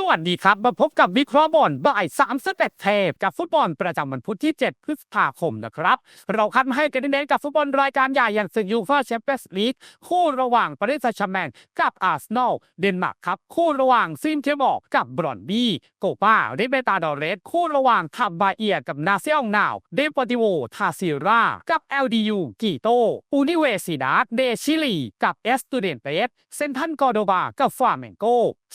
สวัสดีครับ มาพบกับวิเคราะห์บอลบ่าย3สเต็ปเทปกับฟุตบอลประจำวันพุธที่ 7 พฤษภาคมนะครับ เราคัดมาให้กันเน้นกับฟุตบอลรายการใหญ่อย่างศึกยูฟ่าแชมเปี้ยนส์ลีกคู่ระหว่างปารีสแซงต์แชร์แมงกับอาร์เซนอลเดนมาร์กครับ คู่ระหว่างซิมเทบอลกับบรอนบี้โกปาเรเบตาดอเรส คู่ระหว่างทับบาเอียกับนาเซียองนาวเดปอติโวทาซิรากับ LDU กีโตอูนิเวซิดาดเดชิลี กับเอสตูเดนเตสเซนทันกอโดบากับฟาเมนโก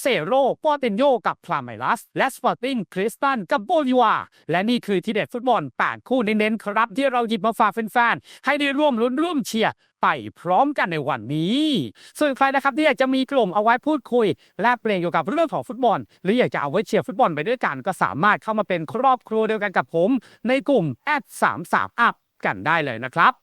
เซโรปอเตนโยกับพลาไมลัส และสปอร์ติ้งคริสตันกับโบลิวา และนี่คือทีเด็ดฟุตบอล 8 คู่เน้นๆครับ ที่เราหยิบมาฝากแฟนๆ ให้ได้ร่วมลุ้นร่วมเชียร์ไปพร้อมกันในวันนี้ ส่วนใครนะครับที่อยากจะมีกลุ่มเอาไว้พูดคุย แลกเปลี่ยนเกี่ยวกับเรื่องของฟุตบอล หรืออยากจะเอาไว้เชียร์ฟุตบอลไปด้วยกันก็สามารถเข้ามาเป็นครอบครัวเดียวกันกับผม ในกลุ่มแอด3 3 up กันได้เลยนะครับ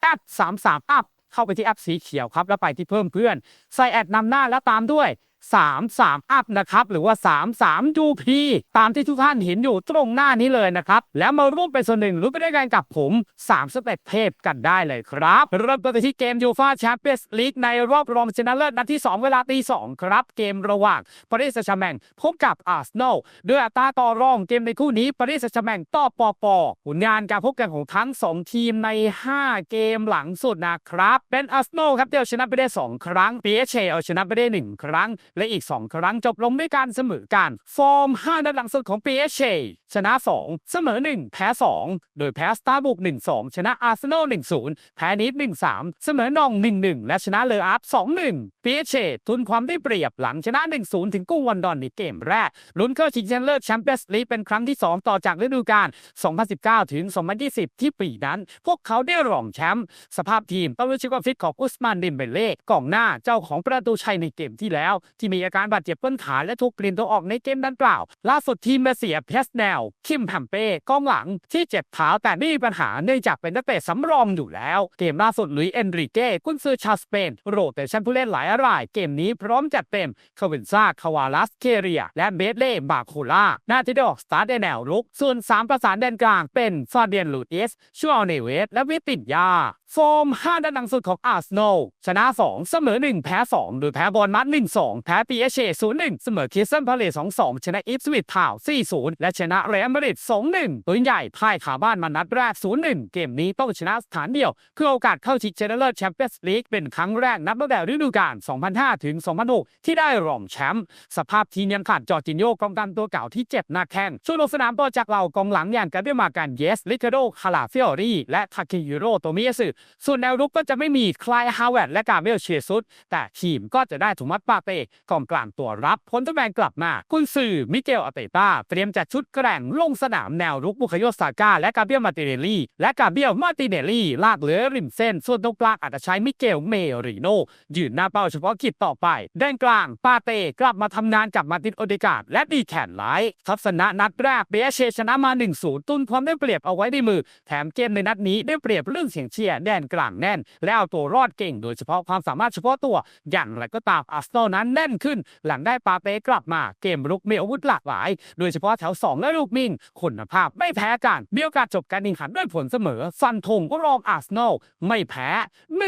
แอด33 up เข้าไปที่แอปสีเขียวครับ แล้วไปที่เพิ่มเพื่อน ใส่แอดนำหน้าแล้วตามด้วย 33 up นะครับหรือว่า 33 UP ตามที่ทุกท่านเห็นอยู่ตรงหน้านี้เลยนะครับ แล้วมาร่วมเป็นส่วนหนึ่งรู้ไปด้วยกันกับผม3สเต็ปเทพกันได้เลยครับ เริ่มต้นที่เกมยูฟาแชมเปี้ยนส์ลีกในรอบรองชนะเลิศนัดที่ 2 เวลาตี2ครับเกมระหว่างปารีสแซงต์แชร์แมงพบกับอาร์เซนอลด้วยอัตราต่อรองเกมในคู่นี้ปารีสแซงต์แชร์แมงต่อปอปอผลงานการพบกันของทั้ง 2 ทีมใน 5 เกมหลังสุดนะครับเป็นอาร์เซนอลครับที่เอาชนะไปได้ 2 ครั้ง PSG เอาชนะไปได้ 1 ครั้งและอีก 2 ครั้งจบลงด้วยการเสมอกัน ฟอร์ม 5 นัดหลังสุดของ PSG ชนะ 2 เสมอ 1 แพ้ 2 โดยแพ้สตาร์บุก 1-2 ชนะอาร์เซนอล 1-0 แพ้นิด1-3 เสมอนอง 1-1 และชนะเลออาร์ต2-1 PSG ทุนความได้เปรียบหลังชนะ 1-0 ถึงกุ้งวันดอนในเกมแรกลุ้นเข้าชิงชนะเลิศแชมเปี้ยนส์ลีกเป็นครั้งที่ 2 ต่อจากฤดูกาล 2019 ถึง 2020 ที่ปีนั้น พวกเขาได้รองแชมป์สภาพทีมต้องรู้ชื่อว่าฟิตของอุสมานดิมเบเล่กองหน้าเจ้าของประตูชัยในเกมที่แล้วที่ที่มีอาการบาดเจ็บต้นขาและถูกเปลี่นตัวออกในเกมดังกล่าว ล่าสุดทีมมาเสียเพสแนล คิมแพมเป้กองหลังที่เจ็บเท้าแต่ไม่มีปัญหาเนื่องจากเป็นนักเตะสำรองอยู่แล้ว เกมล่าสุดลุยเอนริเก้กุนซือชาวสเปน โรเตชันผู้เล่นหลายราย เกมนี้พร้อมจัดเต็มคาเวนซาคาวาลัสเคเรีย และเบสเล่บาโคล่าหน้าที่ได้ออกสตาร์ทในแนวรุก ส่วน 3 ประสานแดนกลางเป็นฟาเดียนลูอิสชัวเนเวสและวิตินยา ฟอร์ม5ด้านหลังสุดของอาร์เซนอลชนะ 2 เสมอ 1 แพ้ 2 โดยแพ้บอลมัด 1-2 แพ้ปีเอเช0-1 เสมอคิสเซนพาเลส2-2 ชนะอิฟสวิตทาว 4-0 และชนะเรอัลมาดริด2-1ตัวใหญ่พ่ายขาบ้านมานัดแรก 0-1 เกมนี้ต้องชนะสถานเดียวเพื่อโอกาสเข้าชิงชนะเลิศแชมเปี้ยนส์ลีกเป็นครั้งแรกนับตั้งแต่ฤดูกาล 2005 ถึง 2006 ที่ได้รองแชมป์สภาพทีมยังขาดจอร์จินโยกองกลางตัวเก่าที่เจ็บหน้าแข้งช่วงลงสนามต่อจากเหล่ากองหลังอย่างกาเบรียมาการเยสลิคาโดคาลาฟิออรีและทาเคฮิโรโตมิยสึส่วนแนวรุกก็จะไม่มีคลายฮาวเวิร์ดและกาเบียลเชซุสแต่ทีมก็จะได้ถุมัดปาเต้กองกลางตัวรับพ้นตำแหน่งกลับมา กุนซือมิเกลอาเตต้าเตรียมจัดชุดแกร่งลงสนามแนวรุกบุคโยสาก้าและกาเบียลมาติเนลลี่ และกาเบียลมาติเนลลี่ ลากเหลือริมเส้น ส่วนตรงกลางอาจจะใช้มิเกลเมริโนยืนหน้าเป้าเฉพาะกิจต่อไปแดนกลางปาเต้กลับมาทำงานกับมาร์ตินโอเดกาดและดีแคนไลท์ทัศนะนัดแรกเบเชชนะมา 1-0 ตุนความได้เปรียบเอาไว้ในมือ แถมเกมในนัดนี้ได้เปรียบเรื่องเสียงเชียร์แดนกลางแน่น และเอาตัวรอดเก่ง โดยเฉพาะความสามารถเฉพาะตัว อย่างไรก็ตามอาร์เซนอลนั้นแน่นขึ้น หลังได้ปาเต้กลับมาเกมรุกมีอาวุธหลากหลาย โดยเฉพาะแถว 2 และลูกมิงคุณภาพไม่แพ้กันมีโอกาสจบการแข่งขันด้วยผลเสมอฟันธงก็รองอาร์เซนอลไม่แพ้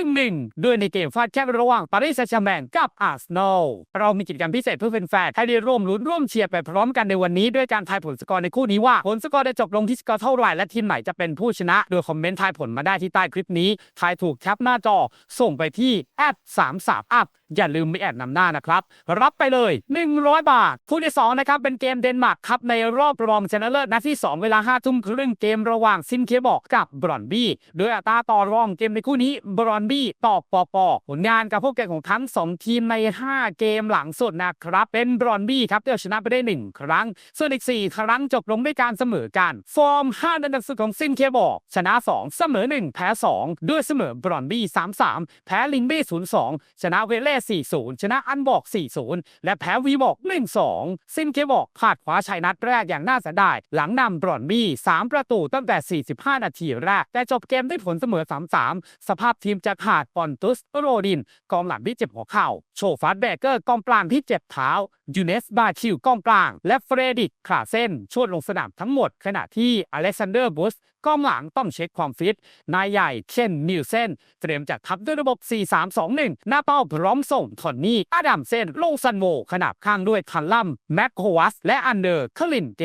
1-1ด้วยในเกมฟาดแคบระหว่างปารีสแซงต์แชร์แมงกับอาร์เซนอลเรามีกิจกรรมพิเศษเพื่อแฟนๆให้ได้ร่วมลุ้นร่วมเชียร์ไปพร้อมกันในวันนี้ด้วยการทายผลสกอร์ในคู่นี้ว่าผลสกอร์จะจบลงที่สกอร์เท่าไหร่และทีมไหนจะเป็นผู้ชนะ โดยคอมเมนต์ทายผลมาได้ที่ใต้คลิปนี้ทายถูกแคปหน้าจอส่งไปที่แอด3 3 up ออย่าลืมไม่แอดนำหน้านะครับ รับไปเลย 100 บาท คู่ที่2นะครับเป็นเกมเดนมาร์กครับในรอบรองชนะเลิศนัดที่ 2 เวลา5ทุ่มครึ่งเกมระหว่างซินเคบอกกับบรอนบี้โดยอัตราต่อรองเกมในคู่นี้บรอนบี้ต่อปอปอผลงานกับพวกแข่งของทั้ง2ทีมใน 5 เกมหลังสุดนะครับ เป็นบรอนบี้ครับที่เอาชนะไปได้ 1 ครั้ง ส่วนอีก 4 ครั้งจบลงด้วยการเสมอกัน ฟอร์ม5นัดหลังสุดของซินเคบอกชนะ 2 เสมอ 1 แพ้ 2 ด้วยเสมอบรอนบี้3-3 แพ้ลิงบี้0-2 ชนะเวเล่4-0 ชนะอันบอก 4-0 และแพ้วีบอก 1-2 ซินเคบอกพลาดคว้าชัยนัดแรกอย่างน่าเสียดาย หลังนำบรอนบี้ 3 ประตูตั้งแต่ 45 นาทีแรก แต่จบเกมด้วยผลเสมอ 3-3 สภาพทีมจะขาดปอนตุสโรดิน กองหลังที่เจ็บหัวเข่า โชฟัสแบเกอร์กองกลางที่เจ็บเท้า ยูเนสบาคิวกองกลาง และเฟรดิกคลาเซนชวดลงสนามทั้งหมด ขณะที่อเล็กซานเดอร์บุสกองหลังต้องเช็คความฟิต นายใหญ่เช่นนิวเซนเตรียมจัดทัพด้วยระบบ 4-3-2-1 หน้าเป้าพร้อมส่งทอนนี่อาดัมเซนลงซันโวขนาบข้างด้วยคันลัมแม็กโควัส และอันเดอร์คลินเก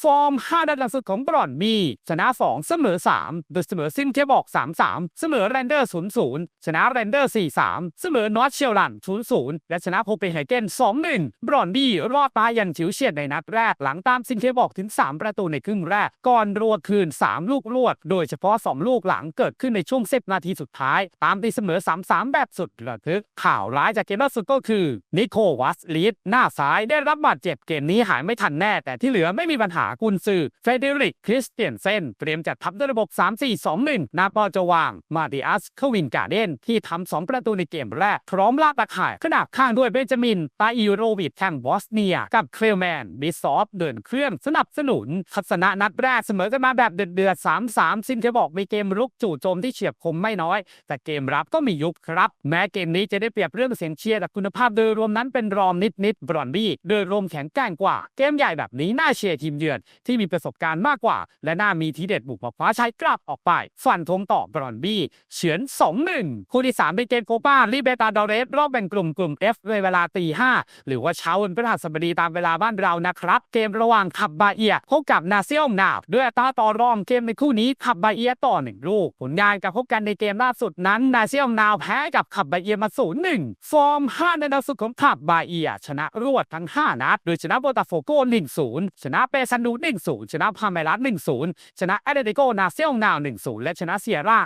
ฟอร์ม 5ด้านหลังสุดของบรอนมี ชนะ 2 เสมอ 3 โดยเสมอซินเคบอก 3-3 เสมอแรนเดอร์ 0-0 ชนะแรนเดอร์ 4-3 เสมอนอตเชลลัน 0-0 และชนะโคเปนเฮเกน 2-1บรอนบี้รอดตายยันฉิวเฉียดในนัดแรก หลังตามซินเคบอกถึง 3 ประตูในครึ่งแรก ก่อนรัวคืน 3 ลูกรวด โดยเฉพาะ 2 ลูกหลังเกิดขึ้นในช่วง 10 นาทีสุดท้าย ตามตีเสมอ 3-3 แบบสุดระทึก ข่าวร้ายจากเกมล่าสุดก็คือ นิโควัสลีดหน้าซ้ายได้รับบาดเจ็บเกมนี้หายไม่ทันแน่ แต่ที่เหลือไม่มีปัญหากุนซือเฟเดริกคริสเตียนเซนเตรียมจัดทัพด้วยระบบ 3-4-2-1 นาปอจะวาง มาดิอัสควินการ์เดนที่ทำ2ประตูในเกมแรกพร้อมลากตะข่ายขนาบข้างด้วยเบนจามินตาอิโรวิดแห่งบอสเนีย กับเคลแมนบิซอฟเดินเครื่องสนับสนุนทัศนะนัดแรกเสมอกันมาแบบเดือดๆ3-3ซินจะบอกมีเกมรุกจู่โจมที่เฉียบคมไม่น้อย แต่เกมรับก็มียุบครับ แม้เกมนี้จะได้เปรียบเรื่องเสียงเชียร์แต่คุณภาพโดยรวมนั้นเป็นรองนิดๆบรอนบี้โดยรวมแข็งแกร่งกว่า เกมใหญ่แบบนี้น่าเชียร์ทีมเยือนที่มีประสบการณ์มากกว่า และน่ามีทีเด็ดบุกมาคว้าชัยกลับออกไปฟันธงต่อบรอนบี้เฉือน 2-1 คู่ที่3เป็นเกมโคปาลิเบตาดอเรสรอบแบ่งกลุ่มกลุ่ม F ในเวลาตีห้าหรือว่าเช้าวันพฤหัสบดีตามเวลาบ้านเรานะครับ เกมระหว่างขับบาเอียพบกับนาเซียลนาบด้วยตาต่อรองเกมในคู่นี้ขับบาเอียต่อหนึ่งลูกผลงานการพบกันในเกมล่าสุดนั้นนาเซียลนาวแพ้กับขับบาเอียมา0 1ฟอร์ม5ในดาวสุดของขับบาเอีย ชนะรวดทั้ง 5 นัด โดยชนะโบตาโฟโก1-0ชนะเปซันดู1-0ชนะพาเมลัส1-0ชนะแอตเลติโกนาเซียลนาว1-0และชนะเซียร่า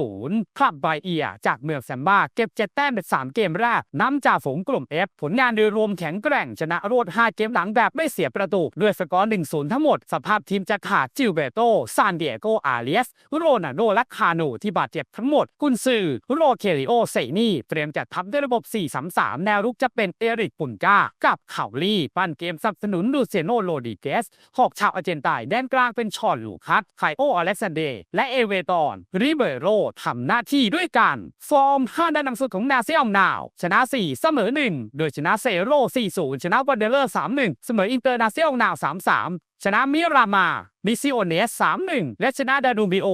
1-0ขับบาเอีย จากเมืองแซมบ้าเก็บ7แต้มเป็น3เกมแรกนำจ่าฝูงกลุ่ม F ผลงานโดยรวมแข็งแกร่งชนะรวด5เกมหลังแบบไม่เสียประตูด้วยสกอร์ 1-0 ทั้งหมด สภาพทีมจะขาดจิลเบโตซานเดียโก อาเลียส โรนัลโด และคาโนที่บาดเจ็บทั้งหมด กุนซือ โรเคริโอ เซนี่ เตรียมจัดทัพด้วยระบบ 4-3-3 แนวรุกจะเป็นเอริก ปุนกา กับเข่าลี่ ปั้นเกมสนับสนุนลูเซโน โรดิเกสหอกชาวอาร์เจนไตน์แดนกลางเป็นชอนลูคัสไคโออเล็กซานเดร์และเอเวตอน ริเบโรทำหน้าที่ด้วยกัน ฟอร์ม5ด้านหนังสุดของนาเซียมนาว ชนะ 4 เสมอ 1 โดยชนะเซโร4 4-0 ชนะวันเดเลอร์ 3-1 เสมออินเตอร์นาเซียลนาว 3-3 ชนะมิรามา มิซิโอเนส3-1และชนะดานูบิโอ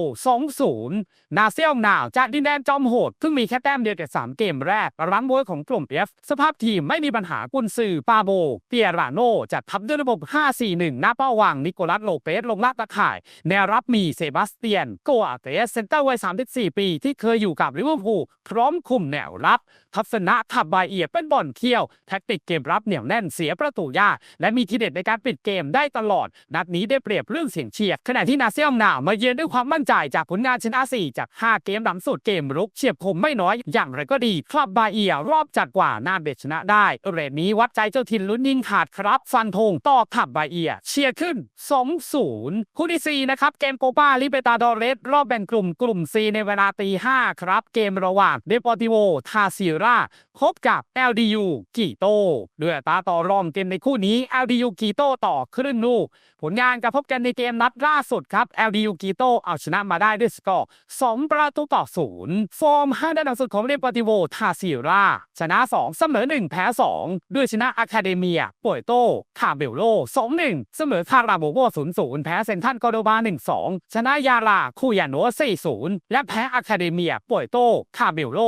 2-0นาเซียลนาวจากดินแดนจอมโหดเพิ่งมีแค่แต้มเดียวแต่3เกมแรกรันบวยของกลุ่ม F สภาพทีมไม่มีปัญหากุนซือปาโบ เปียราโนจัดทัพด้วยระบบ 5-4-1 หน้าเป้าวาง นิโคลัสโลเปสลงลากตะข่าย แนวรับมีเซบาสเตียน โกอาเตสเซนเตอร์วัย 34 ปี ที่เคยอยู่กับลิเวอร์พูลพร้อมคุมแนวรับทัศนะขับบายเอียเป็นบอลเคี่ยว แท็กติกเกมรับเหนียวแน่นเสียประตูยากและมีทีเด็ดในการปิดเกมได้ตลอดนัดนี้ได้เปรียบเรื่องเสียงเชียร์ขณะที่นาเซียมนามาเยือนด้วยความมั่นใจจากผลงานชนะ 4 จาก 5 เกมหลังสุดเกมรุกเฉียบคมไม่น้อย อย่างไรก็ดีคลับบาเอียรอบจัดกว่าน่าเบ็ดชนะได้เรทนี้วัดใจเจ้าถิ่นลุ้นยิงขาดครับฟันธงต่อขับบาเอีย เชียร์ขึ้น 2-0 คู่ที่4นะครับเกมโกปาลิเบตาดอเรสรอบแบ่งกลุ่มกลุ่ม C ในเวลาตี5ครับเกมระหว่างเดปอติโวทาซิราพบกับ LDU กีโตด้วยตาต่อรองเกมในคู่นี้ LDU กีโตต่อครึ่งลูกผลงานการพบกันในเกมนัดล่าสุดครับ LDU กีโตเอาชนะมาได้ด้วยสกอร์ 2 ประตูต่อ 0 ฟอร์ม5ด้านหลังสุดของเรปติโวทาซิราชนะ 2 เสมอ 1 แพ้ 2 ด้วยชนะอะคาเดเมียป่วยโตคาเบลโล 2-1 เสมอคาราโบโว0-0 แพ้เซนทันกอโดบา 1-2 ชนะยาลาคูยานโน4-0 และแพ้อะคาเดเมียป่วยโตคาเบลโล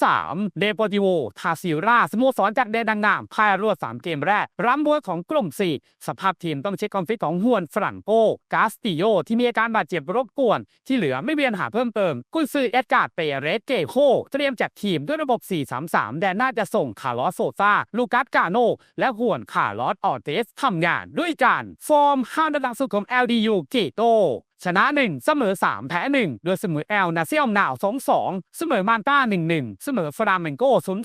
2-3 เดปติโวทาซิราสโมสรจากแดนดังงามพ่ายรวด3เกมแรกรับบวยของกลุ่ม 4 สภาพทีมต้องเช็คความฟิตของฮวนฟรังโกกาสติโยที่มีอาการบาดเจ็บรบกวน ที่เหลือไม่มีปัญหาเพิ่มเติม กุนซือเอ็ดการ์ดเปเรสเกโคเตรียมจัดทีมด้วยระบบ 4-3-3 แดนหน้าจะส่งคาร์ลอสโซซาลูกัสกาโน และฮวนคาร์ลอสออเตสทำงานด้วยกัน ฟอร์มห้านหลังสุดของ LDU เกโต ชนะ 1 เสมอ 3 แพ้ 1 โดยเสมอแอลนาเซียมหนาว 2-2 เสมอมานต้า 1-1 เสมอฟรามเมนโก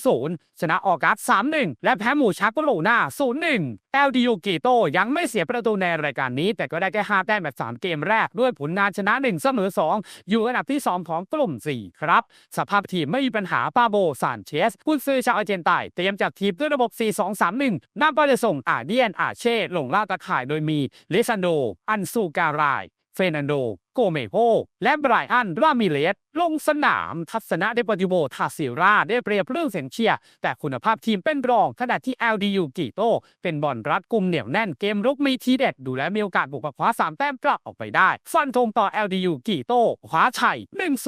0-0 ชนะออกัส 3-1 และแพ้หมูชาโกโลนา 0-1เอลดิโอกิโตยังไม่เสียประตูในรายการนี้ แต่ก็ได้แค่5แต้มแบบ3 เกมแรก ด้วยผลงานชนะ 1 เสมอ 2 อยู่อันดับที่ 2 ของกลุ่ม 4 ครับ สภาพทีมไม่มีปัญหาปาโบซานเชสกุนซือชาวอาร์เจนไตน์เตรียมจัดทีมด้วยระบบ 4-2-3-1นำไปจะส่งอาเดียนอาเช่ลงล่าตะข่ายโดยมีเลซันโดอันซูการาย เฟรนันโดโกเมโฮและไบรอันรามิเลสลงสนามทัศนะเดปติโบทาซิราได้เปรียบเรื่องเสียงเชียร์ แต่คุณภาพทีมเป็นรองขณะที่ LDU กิโต เป็นบอลรัดกุมเหนียวแน่นเกมรุกมีทีเด็ด ดูแลมีโอกาสบุกคว้า3 แต้มกลับออกไปได้ ฟันธงต่อ LDU กิโตคว้าชัย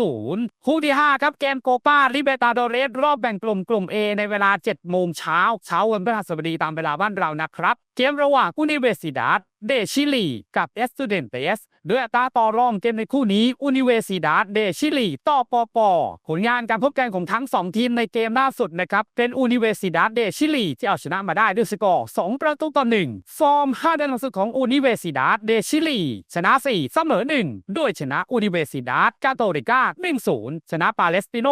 1-0 คู่ที่ 5 ครับเกมโกปาลิเบตาโดเรสรอบแบ่งกลุ่มกลุ่ม A ในเวลา 7 โมงเช้าเช้าวันพฤหัสบดีตามเวลาบ้านเรานะครับ เกมระหว่างอุนิเวสิดาดเดชิลี กับเอสตูเดนเตสด้วยอัตราต่อรองเกมในคู่นี้อุนิเวสิดาเดชิลีต่อปอปอผลงานการพบกันของทั้ง 2 ทีมในเกมล่าสุดนะครับเป็นอุนิเวสิดาเดชิลีที่เอาชนะมาได้ด้วยสกอร์ 2 ประตูต่อ 1 ฟอร์ม5เดือนหลังสุดของอุนิเวสิดาเดชิลีชนะ 4 เสมอ 1 ด้วยชนะอุนิเวสิดาดกาโตริกา1-0 ชนะปาเลสติโน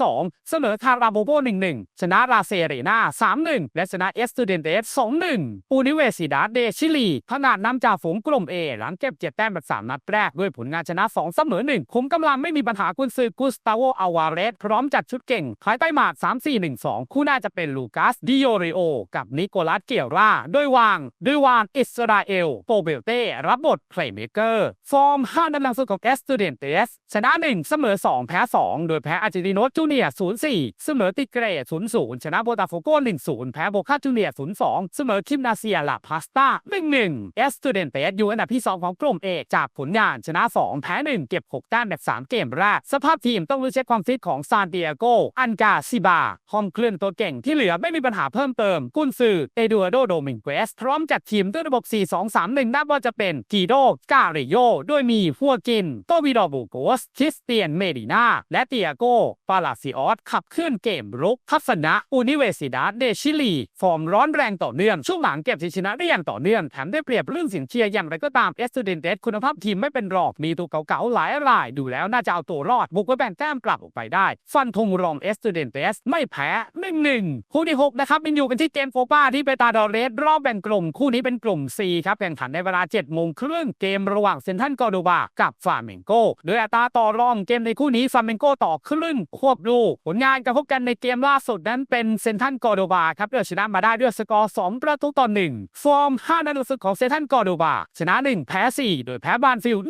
3-2 เสมอคาราโบโบ 1-1 ชนะราเซเรนา3-1 และชนะเอสตูเดนเตส2-1อุนิเวสิดาเดชิลีขนาดนำจ่าฝูงกลุ่ม A หลังเก็บ7แต้มแบบ3นัดแรกด้วยผลงานชนะ 2 เสมอ 1 คุมกำลังไม่มีปัญหากุนซือกุสตาโวอาวาเรสพร้อมจัดชุดเก่งภายใต้หมาก3-4-1-2 คู่น่าจะเป็นลูกัสดิโอริโอ กับนิโคลัสเกียร่าโดยวางด้วยวานอิสราเอลโปเบลเต้รับบทเพลย์เมเกอร์ ฟอร์ม5นัดหลังสุดของเอสตูเดนเตสชนะ 1 เสมอ 2 แพ้ 2 โดยแพ้อาร์เจนติโนจูเนียร์0-4 เสมอติเกร0-0 ชนะโบตาโฟโก1-0 แพ้โบคาจูเนียร์0-2 เสมอคิมนาเซียลาพาสตา1-1เอสตูเดนเตสอยู่อันดับที่ 2 ของกลุ่มเอจากผลงานชนะ2 แพ้ 1 เก็บ 6 แต้มแบบ3 เกมแรก สภาพทีมต้องรู้เช็คความฟิตของซานติอาโก อันกาซิบาฮอมเคลื่อนตัวเก่งที่เหลือไม่มีปัญหาเพิ่มเติม กุนซือเอดูอาโดโดมิงเกสพร้อมจัดทีมด้วยระบบ 4-2-3-1นับว่าจะเป็นกีโดกาเรโยด้วยมีฟัวกิน โตบิโดบูโกสคริสเตียนเมดินาและเตียโกปาลาซิออสขับเคลื่อนเกมรุกทัศนะอุนิเวสิดาเดชิลี ฟอร์มร้อนแรงต่อเนื่อง ช่วงหลังเก็บชัยชนะได้อย่างต่อเนื่องแถมได้เปรียบเรื่องสียงเชียร์อย่างไรก็ตามเอสตูเดนเตสคุณภาพทีมไม่เป็นรองมีีตัวเก่าๆหลายราย ดูแล้วน่าจะเอาตัวรอด บุกไปแบ่งแต้มกลับออกไปได้ ฟันธงรองเอสตูเดนเตสไม่แพ้หนึ่งหนึ่งคู่ที่ 6 นะครับมินอยู่กันที่เกมโฟป้าที่เปตาดอเรส รอบแบ่งกลุ่ม คู่นี้เป็นกลุ่ม C ครับแข่งขันในเวลา7โมงครึ่งเกมระหว่างเซนทันกอร์โดบากับฟาเมงโกโดยอัตราต่อรองเกมในคู่นี้ฟาเมงโกต่อครึ่งควบลูกผลงานการพบกันในเกมล่าสุดนั้นเป็นเซนทันกอร์โดบาครับเอชนะมาได้ด้วยสกอร์ 2 ประตูต่อ 1 ฟอร์ม 5 นัดหลังสุดของเซนทันกอร์โดบาชนะ 1 แพ้ 4 โดยแพ้บานฟิลด์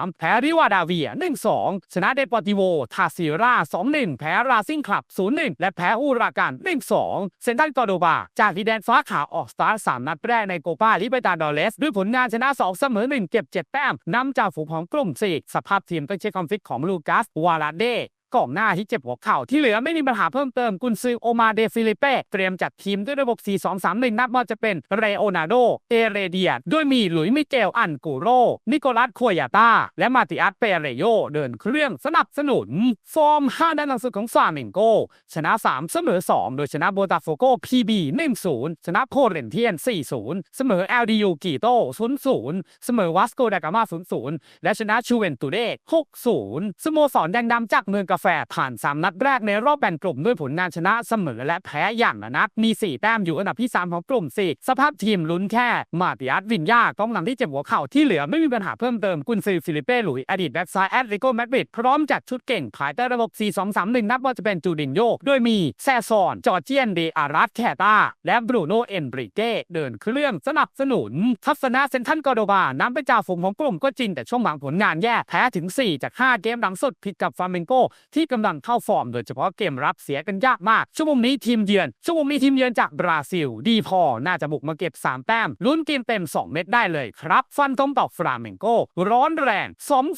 3 แพ้ริวาดาเวีย 1-2 ชนะเดปอติโว ทาซิรา 2-1 แพ้ราซิงคลับ 0-1 และแพ้อูรากัน 1-2 เซนตันกอโดบา จากดินแดนฟ้าขาวออกสตาร์ท3นัดแรกในโกปาลิเบตาดอเลส ด้วยผลงานชนะ 2 เสมอ 1 เก็บ 7 แต้มนำจากฝูงของกลุ่ม 4 สภาพทีมต้องเช็คความฟิตของลูกัส วาลาเด กองหน้าที่เจ็บหัวเข่าที่เหลือไม่มีปัญหาเพิ่มเติมกุนซือโอมาเดฟิลิเป้เตรียมจัดทีมด้วยระบบ 4-2-3-1 นับว่าจะเป็นเรโอนาโด เอเรเดียด้วยมีหลุยส์มิเกลอันกูโร นิโคลัสควยาตาและมาติอัสเปเรโยเดินเครื่องสนับสนุน ฟอร์ม 5ด้านหลังสุดของฟาเมงโก ชนะ 3 เสมอ 2 โดยชนะโบตาโฟโกพีบี1-0 ชนะโคเรนเทียน 4-0 เสมอ LDU กิโต0-0 เสมอวัสโกดากามา0-0 และชนะชูเวนตุเด6-0สโมสรแดงดำจากเมืองกาแฟผ่าน 3 นัดแรกในรอบแบ่งกลุ่มด้วยผลงานชนะเสมอและแพ้อย่างละนัด มี 4 แต้มอยู่อันดับที่ 3 ของกลุ่ม 4 สภาพทีมลุ้นแค่ มาติอัสวินยากองหลังที่เจ็บหัวเข่าที่เหลือไม่มีปัญหาเพิ่มเติมกุนซือฟิลิเป้หลุยอดีตแบ็กซ้ายแอตเลติโกมาดริดพร้อมจัดชุดเก่งภายใต้ระบบ 4-2-3-1 นับว่าจะเป็นจูดินโยโดยมีแซซอน จอร์เจียนเดอารัสแคตาและบรูโนเอนบริเก้เดินเครื่องสนับสนุน ทัศนะเซนทันกอโดบานำไปจ่าฝูงของกลุ่มก็จริงแต่ช่วงหลังผลงานแย่แพ้ถึง 4 จาก 5 เกมหลังสุดผิดกับฟาเมนโกที่กำลังเข้าฟอร์ม โดยเฉพาะเกมรับเสียกันยากมาก ชั่วโมงนี้ทีมเยือน ชั่วโมงนี้ทีมเยือนจากบราซิล ดีพอ น่าจะบุกมาเก็บ 3 แต้ม ลุ้นกินเต็ม 2 เม็ดได้เลยครับ ฟันธงต่อฟราเมงโก ร้อนแรง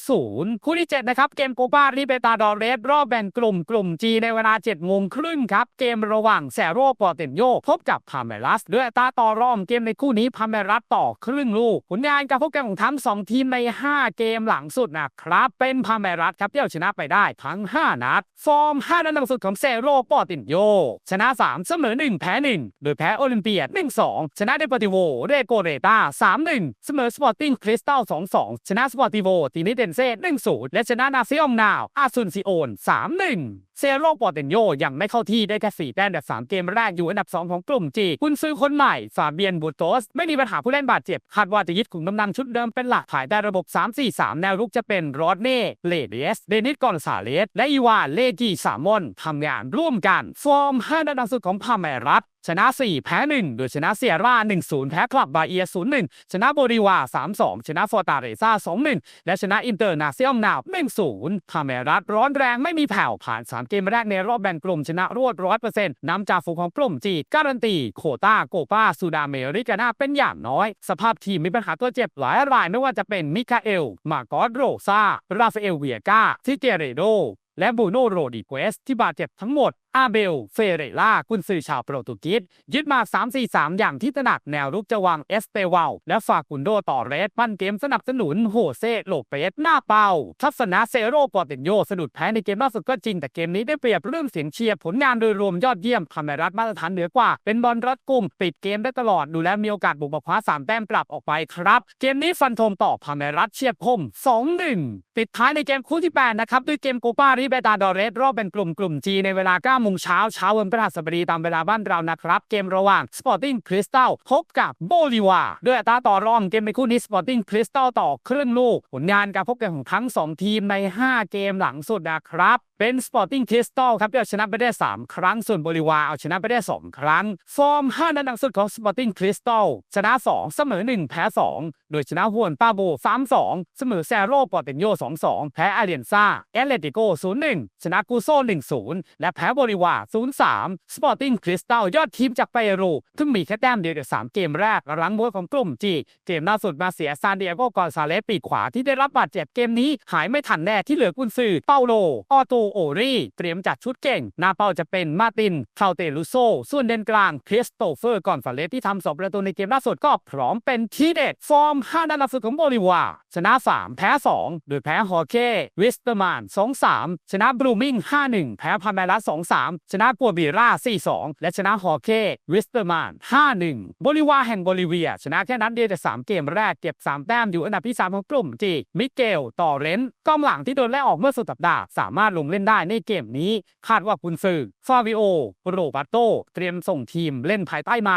2-0 คู่ที่ 7 นะครับ เกมโกปาลิเบตาดอเรส รอบแบ่งกลุ่มกลุ่ม G ในเวลา7โมงครึ่งครับ เกมระหว่างแซโรปอเตนโยพบกับพาเมรัสด้วยตาต่อรองเกมในคู่นี้พาเมรัสต่อครึ่งลูกผลงานการพบกันของทั้ง2ทีมใน 5 เกมหลังสุดนะครับเป็นพาเมรัสครับที่เอาชนะไปได้ทั้ง5นัด ฟอร์ม 5 นัดหลังสุดของเซโรปอตินโย ชนะ 3 เสมอ 1 แพ้ 1 โดยแพ้โอลิมเปียด 1-2 ชนะเดปติโว เรโกเรตา3-1 เสมอสปอร์ติ้งคริสตัล 2-2 ชนะสปอร์ติโว ตินิเดนเซ่1-0 และชนะนาซิอองนาว อาซุนซิโอน 3-1เซโรปอเตนโยยังไม่เข้าที่ได้แค่4แต้มแบบ3เกมแรกอยู่อันดับ 2 ของกลุ่มจีคุณซื้อคนใหม่ฟาเบียนบูโตส ไม่มีปัญหาผู้เล่นบาดเจ็บคาดว่าจะยึดขุมกำลังชุดเดิมเป็นหลักภายใต้ระบบ 3-4-3 แนวรุกจะเป็นรอดเน่เลเดสเดนิสกอนซาเลสและอีวาเลจีสามอนทำงานร่วมกัน ฟอร์ม5ระดับสุดของพาเมรัส ชนะ 4 แพ้ 1 โดยชนะเซียร่า 1-0 แพ้คลับบาเอีย 0-1 ชนะโบริวา 3-2 ชนะฟอร์ตาเรซ่า 2-1 และชนะอินเตอร์นาเซียมนาว1-0พาเมรัสร้อนแรงไม่มีแผ่วผ่าน 3 เกมแรกในรอบแบ่งกลุ่มชนะรวด 100%นำจากฝูงของกลุ่มจีการันตี โคต้าโกปาซูดาเมริกานาเป็นอย่างน้อย สภาพทีมมีปัญหาตัวเจ็บหลายรายไม่ว่าจะเป็นมิคาเอล มาโกอสโรซาราฟาเอลเวียกาทิเตเรโดและบูโนโรดิเกสที่บาดเจ็บทั้งหมดอาเบล เฟเรล่ากุนซือชาวโปรตุเกสยึดมา 3-4-3 อย่างที่ถนัดแนวรุกจะวางเอสเปวาลและฟากุนโดต่อเรสปั้นเกมสนับสนุนโฮเซโลเปสหน้าเป้า ทัศนะเซโรปอตินโยสะดุดแพ้ในเกมล่าสุดก็จริง แต่เกมนี้ได้เปรียบเรื่องเสียงเชียร์ผลงานโดยรวมยอดเยี่ยมคาเมรัสมาตรฐานเหนือกว่า เป็นบอลรัดกุมปิดเกมได้ตลอดดูแลมีโอกาสบุกมาคว้าสามแต้มกลับออกไปครับ เกมนี้ฟันธงต่อพาเมรัสเชียบคม2-1ปิดท้ายในเกมคู่ที่8นะครับด้วยเกมโกปาริเบตาดอเรสรอบเป็นกลุ่มกลุ่ม G ในเวลา9โมงเช้าเช้าวันพฤหัสบดีตามเวลาบ้านเรานะครับ เกมระหว่าง Sporting Cristal พบกับโบลิวาด้วยอัตราต่อรองเกมในคู่นี้ Sporting Cristal ต่อครึ่งลูก ผลงานการพบกันของทั้ง 2 ทีมใน 5 เกมหลังสุดนะครับ เป็น Sporting Cristal ครับที่เอาชนะไปได้ 3 ครั้ง ส่วนบลิวาเอาชนะไปได้ 2 ครั้ง ฟอร์ม 5 นัดหลังสุดของ Sporting Cristal ชนะ 2 เสมอ 1 แพ้ 2 โดยชนะฮวนปาโบ 3-2 เสมอแซโรปอเตนโย 2-2 แพ้อาเลียนซาเอเลติโก 0-1 ชนะกูโซ1-0 และแพ้บลิวา 0-3 Sporting Cristal ยอดทีมจากเปรูซึ่งมีแค่แต้มเดียวใน3เกมแรกรังมวยของกลุ่มจีเกมล่าสุดมาเสียซานเดิเอโกกอนซาเลสปีกขวาที่ได้รับบาดเจ็บเกมนี้หายไม่ทันแน่ที่เหลือกุนซือเปาโลออโตโอรีเตรียมจัดชุดเก่ง หน้าเป้าจะเป็นมาตินคาเตลูโซ ส่วนเดนกลางคริสโตเฟอร์กอนฟาเลสที่ทำสองประตูในเกมล่าสุดก็พร้อมเป็นทีเด็ด ฟอร์ม5นัดล่าสุดของโบลิวาชนะ 3 แพ้ 2 โดยแพ้ฮอร์เควิสเตอร์มาน 2-3 ชนะบรูมิง 5-1 แพ้พาเมลัส2-3 ชนะกัวบีรา4-2 และชนะฮอร์เควิสเตอร์มาน 5-1 โบลิวาแห่งโบลิเวีย ชนะแค่นัดเดียวแต่3เกมแรกเก็บ 3 แต้มอยู่อันดับที่ 3 ของกลุ่มจีมิเกล ต่อเรนกองหลังที่โดนไล่ออกเมื่อสุดสัปดาห์สามารถลงเล่นได้ในเกมนี้ คาดว่าคุณซือฟาวิโอโรบัตโต เตรียมส่งทีมเล่นภายใต้มา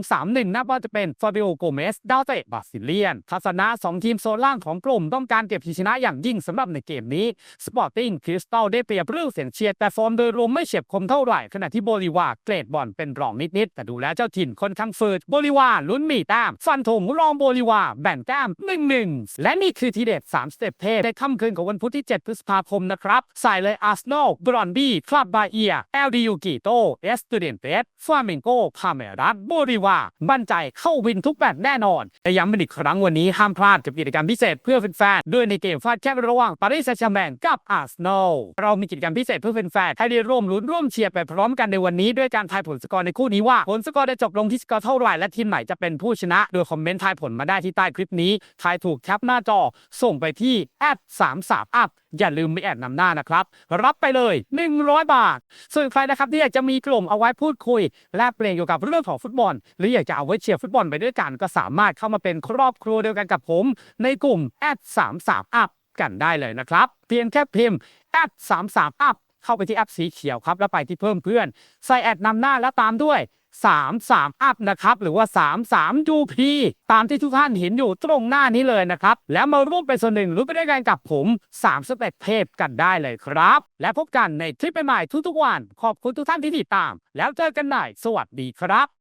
4-2-3-1 นับว่าจะเป็นฟาบิโอโกเมสดาวเตะบาซิเลียน ทัศนะ 2 ทีมโซนล่างของกลุ่มต้องการเก็บชัยชนะอย่างยิ่งสำหรับในเกมนี้สปอร์ติ้งคริสตัลได้เปรียบเรื่องเสียงเชียร์แต่ฟอร์มโดยรวมไม่เฉียบคมเท่าไหร่ ขณะที่โบลิวาเกรดบอลเป็นรองนิดๆแต่ดูแล้วเจ้าถิ่นคนข้างฝืดโบลิวาลุ้นมีแต้มฟันธงรองโบลิวาแบ่งแต้ม1-1และนี่คือทีเด็ด3สเต็ปเทพในค่ำคืนของวันพุธที่ 7 พฤษภาคมนะครับใส่เลยอาร์เซนอลบรอนบี้คลับบาเอียเอลดิยูกิโตเอสตูเดนเตสฟาเมงโกพาเมรัสโบลิวามั่นใจเข้าวินทุกแบบแน่นอนและย้ำเป็นอีกครั้งวันนี้ห้ามพลาดกับกิจกรรมพิเศษเพื่อแฟนๆด้วยในเกมฟาดแค่ระหว่างปารีสแซงต์แชร์แมงกับอาร์เซนอลเรามีกิจกรรมพิเศษเพื่อแฟนๆให้ได้ร่วมลุ้นร่วมเชียร์ไปพร้อมกันในวันนี้ด้วยการทายผลสกอร์ในคู่นี้ว่าผลสกอร์ได้จบลงที่สกอร์เท่าไหร่และทีมไหนจะเป็นผู้ชนะ โดยคอมเมนต์ทายผลมาได้ที่ใต้คลิปนี้ทายถูกแคปหน้าจอส่งไปที่แอด3 3 up ออย่าลืมไม่แอดนำหน้านะครับ รับไปเลย 100 บาท ส่วนใครนะครับที่อยากจะมีกลุ่มเอาไว้พูดคุย แลกเปลี่ยนเกี่ยวกับเรื่องของฟุตบอล หรืออยากจะเอาไว้เชียร์ฟุตบอลไปด้วยกันก็สามารถเข้ามาเป็นครอบครัวเดียวกันกับผม ในกลุ่มแอด3 3 up กันได้เลยนะครับ เพียงแค่พิมพ์แอด3 3 up เข้าไปที่แอปสีเขียวครับแล้วไปที่เพิ่มเพื่อน ใส่แอดนำหน้าแล้วตามด้วย 33 อัพนะครับ หรือว่า 33 UP ตามที่ทุกท่านเห็นอยู่ตรงหน้านี้เลยนะครับ แล้วมาร่วมเป็นส่วนหนึ่งรู้ไปด้วยกันกับผม3สเต็ปเทพกันได้เลยครับ และพบกันในทริปใหม่ๆทุกๆวัน ขอบคุณทุกท่านที่ติดตาม แล้วเจอกันใหม่สวัสดีครับ